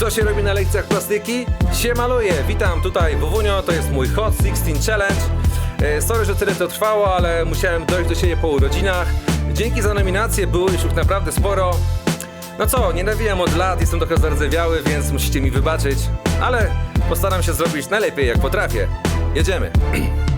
Co się robi na lekcjach plastyki? Się maluje. Witam tutaj Wowunio, to jest mój Hot 16 Challenge. E, Sorry, że tyle to trwało, ale musiałem dojść do siebie po urodzinach. Dzięki za nominację, było już naprawdę sporo. No co, nie od lat, jestem trochę zardzewiały, więc musicie mi wybaczyć. Ale postaram się zrobić najlepiej jak potrafię. Jedziemy.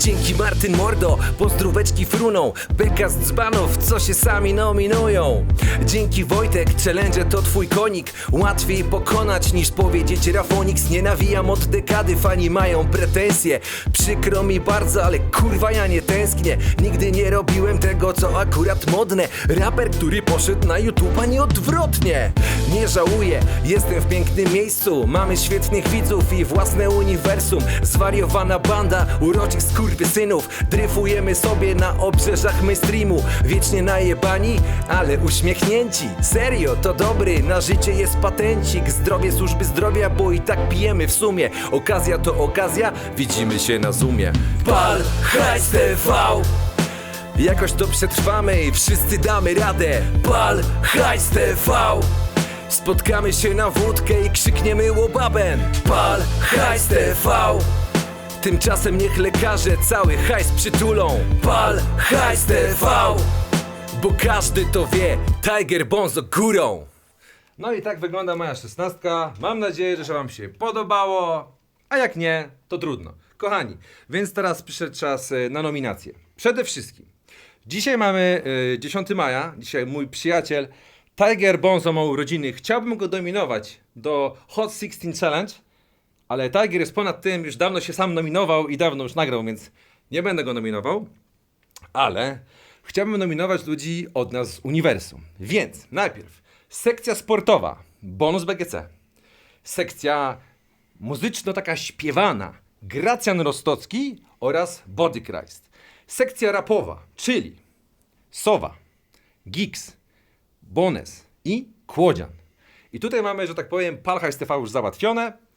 Dzięki Martyn Mordo, pozdróweczki fruną. Beka z dzbanów, co się sami nominują. Dzięki Wojtek, challenge to twój konik. Łatwiej pokonać niż powiedzieć Rafonix Nie nawijam od dekady, fani mają pretensje. Przykro mi bardzo, ale kurwa ja nie tęsknię. Nigdy nie robiłem tego, co akurat modne. Raper, który poszedł na YouTube, a nie żałuję, jestem w pięknym miejscu. Mamy świetnych widzów i własne uniwersum. Zwariowana banda uroczych skurwysynów Dryfujemy sobie na obrzeżach mainstreamu. Wiecznie najebani, ale uśmiechnięci. Serio, to dobry, na życie jest patencik. Zdrowie służby zdrowia, bo i tak pijemy w sumie. Okazja to okazja, widzimy się na zoomie. Pal, hajs TV Jakoś to przetrwamy i wszyscy damy radę. Pal, hajs TV Spotkamy się na wódkę i krzykniemy łobaben Pal, hajs TV Tymczasem niech lekarze cały hajs przytulą. Pal, hajs TV Bo każdy to wie, Tiger Bonzo górą. No i tak wygląda moja szesnastka. Mam nadzieję, że wam się podobało. A jak nie, to trudno. Kochani, więc teraz przyszedł czas e, na nominację Przede wszystkim Dzisiaj mamy e, 10 maja. Dzisiaj mój przyjaciel Tiger Bonzo ma urodziny Chciałbym go dominować do Hot 16 Challenge ale Tiger jest ponad tym, już dawno się sam nominował i dawno już nagrał, więc nie będę go nominował. Ale chciałbym nominować ludzi od nas z uniwersum. Więc najpierw sekcja sportowa, bonus BGC. Sekcja muzyczno taka śpiewana, Gracjan Rostocki oraz Body Christ. Sekcja rapowa, czyli Sowa, Gix, Bones i Kłodzian. I tutaj mamy, że tak powiem, Palhajs TV już załatwione,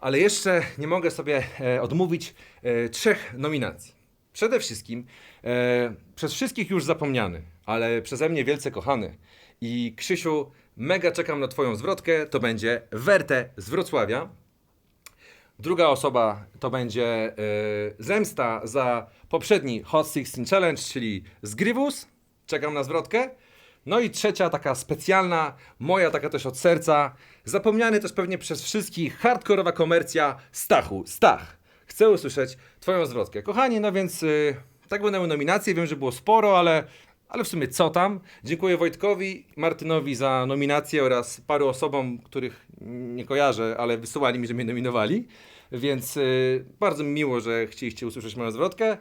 ale jeszcze nie mogę sobie e, odmówić e, trzech nominacji. Przede wszystkim e, przez wszystkich już zapomniany, ale przeze mnie wielce kochany. I Krzysiu, mega czekam na Twoją zwrotkę. To będzie Werte z Wrocławia. Druga osoba to będzie zemsta za poprzedni Hot 16 Challenge, czyli Zgrywus. Czekam na zwrotkę. No i trzecia, taka specjalna, moja taka też od serca, zapomniany też pewnie przez wszystkich, hardkorowa komercja Stachu. Stach. Chcę usłyszeć Twoją zwrotkę. Kochani, no więc y, tak będą nominacje, wiem, że było sporo, ale, ale w sumie co tam. Dziękuję Wojtkowi, Martynowi za nominację oraz paru osobom, których nie kojarzę, ale wysyłali mi, że mnie nominowali. Więc y, bardzo mi miło, że chcieliście usłyszeć moją zwrotkę.